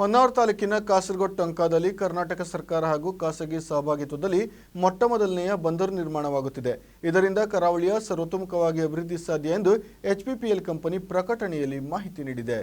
ಹೊನ್ನಾವರ ತಾಲೂಕಿನ ಕಾಸರಗೋಡು ಟೊಂಕಾದಲ್ಲಿ ಕರ್ನಾಟಕ ಸರ್ಕಾರ ಹಾಗೂ ಖಾಸಗಿ ಸಹಭಾಗಿತ್ವದಲ್ಲಿ ಮೊಟ್ಟ ಮೊದಲನೆಯ ಬಂದರು ನಿರ್ಮಾಣವಾಗುತ್ತಿದೆ. ಇದರಿಂದ ಕರಾವಳಿಯ ಸರ್ವತೋಮುಖವಾಗಿ ಅಭಿವೃದ್ಧಿ ಸಾಧ್ಯ ಎಂದು ಎಚ್ಪಿಪಿಎಲ್ ಕಂಪನಿ ಪ್ರಕಟಣೆಯಲ್ಲಿ ಮಾಹಿತಿ ನೀಡಿದೆ.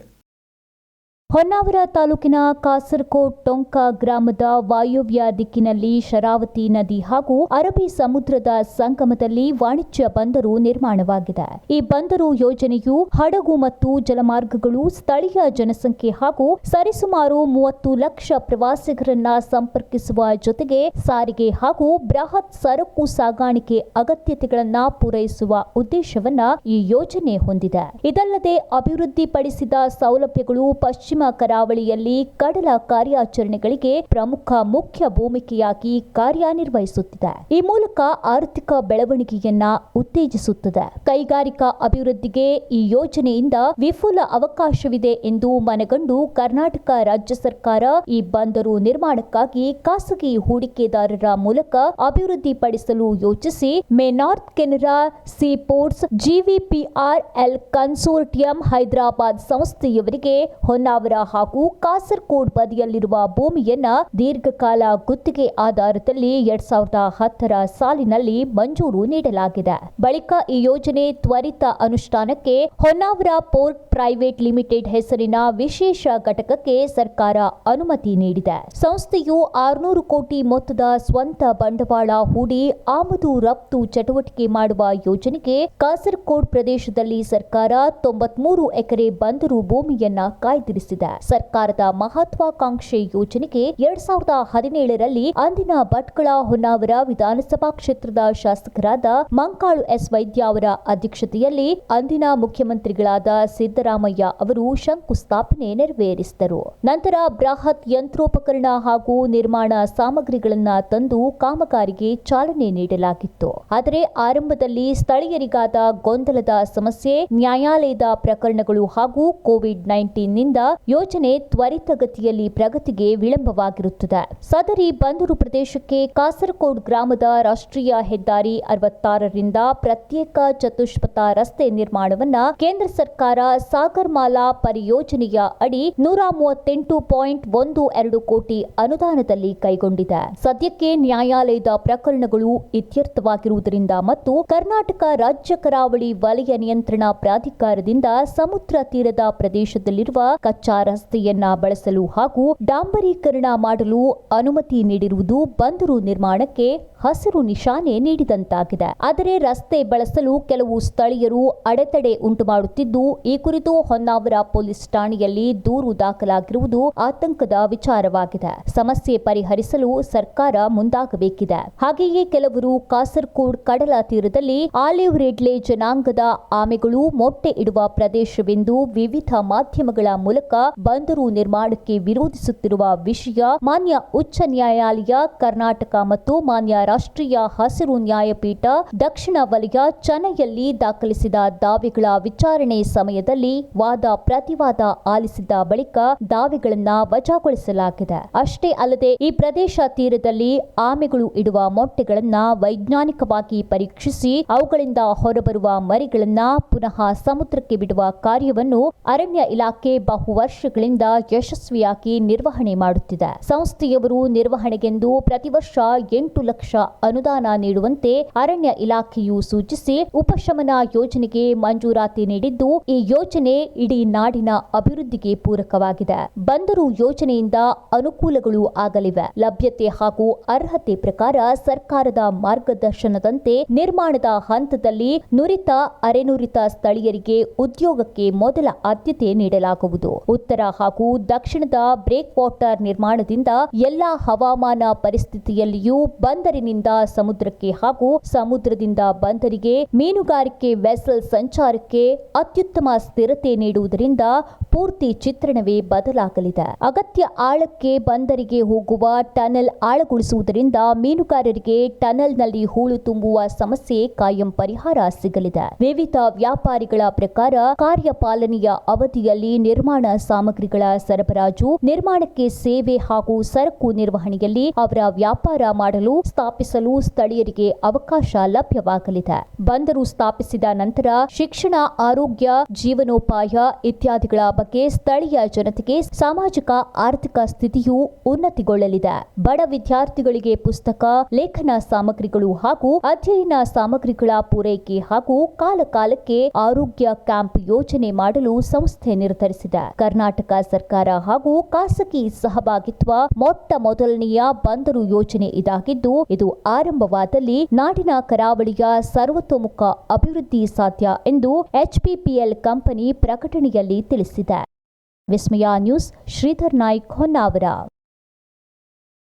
ಹೊನ್ನಾವರ ತಾಲೂಕಿನ ಕಾಸರಕೋಟ್ ಟೊಂಕ ಗ್ರಾಮದ ವಾಯುವ್ಯ ದಿಕ್ಕಿನಲ್ಲಿ ಶರಾವತಿ ನದಿ ಹಾಗೂ ಅರಬಿ ಸಮುದ್ರದ ಸಂಗಮದಲ್ಲಿ ವಾಣಿಜ್ಯ ಬಂದರು ನಿರ್ಮಾಣವಾಗಿದೆ. ಈ ಬಂದರು ಯೋಜನೆಯು ಹಡಗು ಮತ್ತು ಜಲಮಾರ್ಗಗಳು ಸ್ಥಳೀಯ ಜನಸಂಖ್ಯೆ ಹಾಗೂ ಸರಿಸುಮಾರು ಮೂವತ್ತು ಲಕ್ಷ ಪ್ರವಾಸಿಗರನ್ನ ಸಂಪರ್ಕಿಸುವ ಜೊತೆಗೆ ಸಾರಿಗೆ ಹಾಗೂ ಬೃಹತ್ ಸರಕು ಸಾಗಾಣಿಕೆ ಅಗತ್ಯತೆಗಳನ್ನ ಪೂರೈಸುವ ಉದ್ದೇಶವನ್ನ ಈ ಯೋಜನೆ ಹೊಂದಿದೆ. ಇದಲ್ಲದೆ ಅಭಿವೃದ್ಧಿಪಡಿಸಿದ ಸೌಲಭ್ಯಗಳು ಪಶ್ಚಿಮ ಕರಾವಳಿಯಲ್ಲಿ ಕಡಲ ಕಾರ್ಯಾಚರಣೆಗಳಿಗೆ ಪ್ರಮುಖ ಮುಖ್ಯ ಭೂಮಿಕೆಯಾಗಿ ಕಾರ್ಯನಿರ್ವಹಿಸುತ್ತಿದೆ. ಈ ಮೂಲಕ ಆರ್ಥಿಕ ಬೆಳವಣಿಗೆಯನ್ನ ಉತ್ತೇಜಿಸುತ್ತದೆ. ಕೈಗಾರಿಕಾ ಅಭಿವೃದ್ಧಿಗೆ ಈ ಯೋಜನೆಯಿಂದ ವಿಪುಲ ಅವಕಾಶವಿದೆ ಎಂದು ಮನಗಂಡು ಕರ್ನಾಟಕ ರಾಜ್ಯ ಸರ್ಕಾರ ಈ ಬಂದರು ನಿರ್ಮಾಣಕ್ಕಾಗಿ ಖಾಸಗಿ ಹೂಡಿಕೆದಾರರ ಮೂಲಕ ಅಭಿವೃದ್ಧಿಪಡಿಸಲು ಯೋಚಿಸಿ May north Kanara sea ports, GVPR L consortium Hyderabad ಸಂಸ್ಥೆಯವರಿಗೆ Honnavar ಹಾಗೂ ಕಾಸರಕೋಡ್ ಬದಿಯಲ್ಲಿರುವ ಭೂಮಿಯನ್ನ ದೀರ್ಘಕಾಲ ಗುತ್ತಿಗೆ ಆಧಾರದಲ್ಲಿ ಎರಡ್ ಸಾವಿರದ ಹತ್ತರ ಸಾಲಿನಲ್ಲಿ ಮಂಜೂರು ನೀಡಲಾಗಿದೆ. ಬಳಿಕ ಈ ಯೋಜನೆ ತ್ವರಿತ ಅನುಷ್ಠಾನಕ್ಕೆ ಹೊನ್ನಾವರ ಪೋರ್ಟ್ ಪ್ರೈವೇಟ್ ಲಿಮಿಟೆಡ್ ಹೆಸರಿನ ವಿಶೇಷ ಘಟಕಕ್ಕೆ ಸರ್ಕಾರ ಅನುಮತಿ ನೀಡಿದೆ. ಸಂಸ್ಥೆಯು ಆರುನೂರು ಕೋಟಿ ಮೊತ್ತದ ಸ್ವಂತ ಬಂಡವಾಳ ಹೂಡಿ ಆಮದು ರಫ್ತು ಚಟುವಟಿಕೆ ಮಾಡುವ ಯೋಜನೆಗೆ ಕಾಸರಕೋಡ್ ಪ್ರದೇಶದಲ್ಲಿ ಸರ್ಕಾರ ತೊಂಬತ್ಮೂರು ಎಕರೆ ಬಂದರು ಭೂಮಿಯನ್ನ ಕಾಯ್ದಿರಿಸಿದೆ. ಸರ್ಕಾರದ ಮಹತ್ವಾಕಾಂಕ್ಷಿ ಯೋಜನೆಗೆ ಎರಡ್ ಸಾವಿರದ ಹದಿನೇಳರಲ್ಲಿ ಅಂದಿನ ಭಟ್ಕಳ ಹೊನ್ನಾವರ ವಿಧಾನಸಭಾ ಕ್ಷೇತ್ರದ ಶಾಸಕರಾದ ಮಂಕಾಳು ಎಸ್ ವೈದ್ಯ ಅವರ ಅಧ್ಯಕ್ಷತೆಯಲ್ಲಿ ಅಂದಿನ ಮುಖ್ಯಮಂತ್ರಿಗಳಾದ ಸಿದ್ದರಾಮಯ್ಯ ಅವರು ಶಂಕುಸ್ಥಾಪನೆ ನೆರವೇರಿಸಿದರು. ನಂತರ ಬೃಹತ್ ಯಂತ್ರೋಪಕರಣ ಹಾಗೂ ನಿರ್ಮಾಣ ಸಾಮಗ್ರಿಗಳನ್ನು ತಂದು ಕಾಮಗಾರಿಗೆ ಚಾಲನೆ ನೀಡಲಾಗಿತ್ತು. ಆದರೆ ಆರಂಭದಲ್ಲಿ ಸ್ಥಳೀಯರಿಗಾದ ಗೊಂದಲದ ಸಮಸ್ಯೆ, ನ್ಯಾಯಾಲಯದ ಪ್ರಕರಣಗಳು ಹಾಗೂ ಕೋವಿಡ್ ನೈನ್ಟೀನ್ನಿಂದ ಯೋಜನೆ ತ್ವರಿತಗತಿಯಲ್ಲಿ ಪ್ರಗತಿಗೆ ವಿಳಂಬವಾಗಿರುತ್ತದೆ. ಸದರಿ ಬಂದರು ಪ್ರದೇಶಕ್ಕೆ ಕಾಸರಕೋಡ್ ಗ್ರಾಮದ ರಾಷ್ಟ್ರೀಯ ಹೆದ್ದಾರಿ ಅರವತ್ತಾರರಿಂದ ಪ್ರತ್ಯೇಕ ಚತುಷ್ಪಥ ರಸ್ತೆ ನಿರ್ಮಾಣವನ್ನ ಕೇಂದ್ರ ಸರ್ಕಾರ ಸಾಗರ್ಮಾಲಾ ಪರಿಯೋಜನೆಯ ಅಡಿ ನೂರ ಮೂವತ್ತೆಂಟು ಪಾಯಿಂಟ್ ಒಂದು ಎರಡು ಕೋಟಿ ಅನುದಾನದಲ್ಲಿ ಕೈಗೊಂಡಿದೆ. ಸದ್ಯಕ್ಕೆ ನ್ಯಾಯಾಲಯದ ಪ್ರಕರಣಗಳು ಇತ್ಯರ್ಥವಾಗಿರುವುದರಿಂದ ಮತ್ತು ಕರ್ನಾಟಕ ರಾಜ್ಯ ಕರಾವಳಿ ವಲಯ ನಿಯಂತ್ರಣ ಪ್ರಾಧಿಕಾರದಿಂದ ಸಮುದ್ರ ತೀರದ ಪ್ರದೇಶದಲ್ಲಿರುವ ಕಚ್ಚಾ ರಸ್ತೆಯನ್ನ ಬಳಸಲು ಹಾಗೂ ಡಾಂಬರೀಕರಣ ಮಾಡಲು ಅನುಮತಿ ನೀಡಿರುವುದು ಬಂದರು ನಿರ್ಮಾಣಕ್ಕೆ ಹಸಿರು ನಿಶಾನೆ ನೀಡಿದಂತಾಗಿದೆ. ಆದರೆ ರಸ್ತೆ ಬಳಸಲು ಕೆಲವು ಸ್ಥಳೀಯರು ಅಡೆತಡೆ ಉಂಟು ಮಾಡುತ್ತಿದ್ದು ಈ ಕುರಿತು ಹೊನ್ನಾವರ ಪೊಲೀಸ್ ಠಾಣೆಯಲ್ಲಿ ದೂರು ದಾಖಲಾಗಿರುವುದು ಆತಂಕದ ವಿಚಾರವಾಗಿದೆ. ಸಮಸ್ಯೆ ಪರಿಹರಿಸಲು ಸರ್ಕಾರ ಮುಂದಾಗಬೇಕಿದೆ. ಹಾಗೆಯೇ ಕೆಲವರು ಕಾಸರ್ಕೋಡ್ ಕಡಲ ತೀರದಲ್ಲಿ ಆಲಿವ್ ರೆಡ್ಲೆ ಜನಾಂಗದ ಆಮೆಗಳು ಮೊಟ್ಟೆ ಇಡುವ ಪ್ರದೇಶವೆಂದು ವಿವಿಧ ಮಾಧ್ಯಮಗಳ ಮೂಲಕ ಬಂದರು ನಿರ್ಮಾಣಕ್ಕೆ ವಿರೋಧಿಸುತ್ತಿರುವ ವಿಷಯ ಮಾನ್ಯ ಉಚ್ಚ ನ್ಯಾಯಾಲಯ, ಕರ್ನಾಟಕ ಮತ್ತು ಮಾನ್ಯ ರಾಷ್ಟ್ರೀಯ ಹಸಿರು ನ್ಯಾಯಪೀಠ ದಕ್ಷಿಣ ವಲಯ ಚೆನ್ನೈಯಲ್ಲಿ ದಾಖಲಿಸಿದ ದಾವೆಗಳ ವಿಚಾರಣೆ ಸಮಯದಲ್ಲಿ ವಾದ ಪ್ರತಿವಾದ ಆಲಿಸಿದ ಬಳಿಕ ದಾವೆಗಳನ್ನ ವಜಾಗೊಳಿಸಲಾಗಿದೆ. ಅಷ್ಟೇ ಅಲ್ಲದೆ ಈ ಪ್ರದೇಶ ತೀರದಲ್ಲಿ ಆಮೆಗಳು ಇಡುವ ಮೊಟ್ಟೆಗಳನ್ನ ವೈಜ್ಞಾನಿಕವಾಗಿ ಪರೀಕ್ಷಿಸಿ ಅವುಗಳಿಂದ ಹೊರಬರುವ ಮರಿಗಳನ್ನ ಪುನಃ ಸಮುದ್ರಕ್ಕೆ ಬಿಡುವ ಕಾರ್ಯವನ್ನು ಅರಣ್ಯ ಇಲಾಖೆ ಬಹು ವರ್ಷಗಳಿಂದ ಯಶಸ್ವಿಯಾಗಿ ನಿರ್ವಹಣೆ ಮಾಡುತ್ತಿದೆ. ಸಂಸ್ಥೆಯವರು ನಿರ್ವಹಣೆಗೆಂದು ಪ್ರತಿ ವರ್ಷ ಎಂಟು ಲಕ್ಷ ಅನುದಾನ ನೀಡುವಂತೆ ಅರಣ್ಯ ಇಲಾಖೆಯು ಸೂಚಿಸಿ ಉಪಶಮನ ಯೋಜನೆಗೆ ಮಂಜೂರಾತಿ ನೀಡಿದ್ದು, ಈ ಯೋಜನೆ ಇಡೀ ನಾಡಿನ ಅಭಿವೃದ್ಧಿಗೆ ಪೂರಕವಾಗಿದೆ. ಬಂದರು ಯೋಜನೆಯಿಂದ ಅನುಕೂಲಗಳು ಆಗಲಿವೆ. ಲಭ್ಯತೆ ಹಾಗೂ ಅರ್ಹತೆ ಪ್ರಕಾರ ಸರ್ಕಾರದ ಮಾರ್ಗದರ್ಶನದಂತೆ ನಿರ್ಮಾಣದ ಹಂತದಲ್ಲಿ ನುರಿತ ಅರೆನುರಿತ ಸ್ಥಳೀಯರಿಗೆ ಉದ್ಯೋಗಕ್ಕೆ ಮೊದಲ ಆದ್ಯತೆ ನೀಡಲಾಗುವುದು. ಉತ್ತರ ಹಾಗೂ ದಕ್ಷಿಣದ ಬ್ರೇಕ್ ವಾಟರ್ ನಿರ್ಮಾಣದಿಂದ ಎಲ್ಲಾ ಹವಾಮಾನ ಪರಿಸ್ಥಿತಿಯಲ್ಲಿಯೂ ಬಂದರಿನಿಂದ ಸಮುದ್ರಕ್ಕೆ ಹಾಗೂ ಸಮುದ್ರದಿಂದ ಬಂದರಿಗೆ ಮೀನುಗಾರಿಕೆ ವೆಸಲ್ ಸಂಚಾರಕ್ಕೆ ಅತ್ಯುತ್ತಮ ಸ್ಥಿರತೆ ನೀಡುವುದರಿಂದ ಪೂರ್ತಿ ಚಿತ್ರಣವೇ ಬದಲಾಗಲಿದೆ. ಅಗತ್ಯ ಆಳಕ್ಕೆ ಬಂದರಿಗೆ ಹೋಗುವ ಟನಲ್ ಆಳಗೊಳಿಸುವುದರಿಂದ ಮೀನುಗಾರರಿಗೆ ಟನಲ್ನಲ್ಲಿ ಹೂಳು ತುಂಬುವ ಸಮಸ್ಯೆ ಕಾಯಂ ಪರಿಹಾರ ಸಿಗಲಿದೆ. ವಿವಿಧ ವ್ಯಾಪಾರಿಗಳ ಪ್ರಕಾರ ಕಾರ್ಯಪಾಲನೆಯ ಅವಧಿಯಲ್ಲಿ ನಿರ್ಮಾಣ ಸಾಮಗ್ರಿಗಳ ಸರಬರಾಜು, ನಿರ್ಮಾಣಕ್ಕೆ ಸೇವೆ ಹಾಗೂ ಸರಕು ನಿರ್ವಹಣೆಯಲ್ಲಿ ಅವರ ವ್ಯಾಪಾರ ಮಾಡಲು ಸ್ಥಾಪಿಸಲು ಸ್ಥಳೀಯರಿಗೆ ಅವಕಾಶ ಲಭ್ಯವಾಗಲಿದೆ. ಬಂದರು ಸ್ಥಾಪಿಸಿದ ನಂತರ ಶಿಕ್ಷಣ, ಆರೋಗ್ಯ, ಜೀವನೋಪಾಯ ಇತ್ಯಾದಿಗಳ ಬಗ್ಗೆ ಸ್ಥಳೀಯ ಜನತೆಗೆ ಸಾಮಾಜಿಕ, ಆರ್ಥಿಕ ಸ್ಥಿತಿಯು ಉನ್ನತಿಗೊಳ್ಳಲಿದೆ. ಬಡ ವಿದ್ಯಾರ್ಥಿಗಳಿಗೆ ಪುಸ್ತಕ, ಲೇಖನ ಸಾಮಗ್ರಿಗಳು ಹಾಗೂ ಅಧ್ಯಯನ ಸಾಮಗ್ರಿಗಳ ಪೂರೈಕೆ ಹಾಗೂ ಕಾಲಕಾಲಕ್ಕೆ ಆರೋಗ್ಯ ಕ್ಯಾಂಪ್ ಯೋಜನೆ ಮಾಡಲು ಸಂಸ್ಥೆ ನಿರ್ಧರಿಸಿದೆ. ಕರ್ನಾಟಕ ಸರ್ಕಾರ ಹಾಗೂ ಖಾಸಗಿ ಸಹಭಾಗಿತ್ವ ಮೊಟ್ಟ ಮೊದಲನೆಯ ಬಂದರು ಯೋಜನೆ ಇದಾಗಿದ್ದು, ಇದು ಆರಂಭವಾದಲ್ಲಿ ನಾಡಿನ ಕರಾವಳಿಯ ಸರ್ವತೋಮುಖ ಅಭಿವೃದ್ಧಿ ಸಾಧ್ಯ ಎಂದು ಎಚ್ಪಿಪಿಎಲ್ ಕಂಪನಿ ಪ್ರಕಟಣೆಯಲ್ಲಿ ತಿಳಿಸಿದೆ. ವಿಸ್ಮಯ ನ್ಯೂಸ್ ಶ್ರೀಧರ್ ನಾಯ್ಕ್ ಹೊನ್ನಾವರ.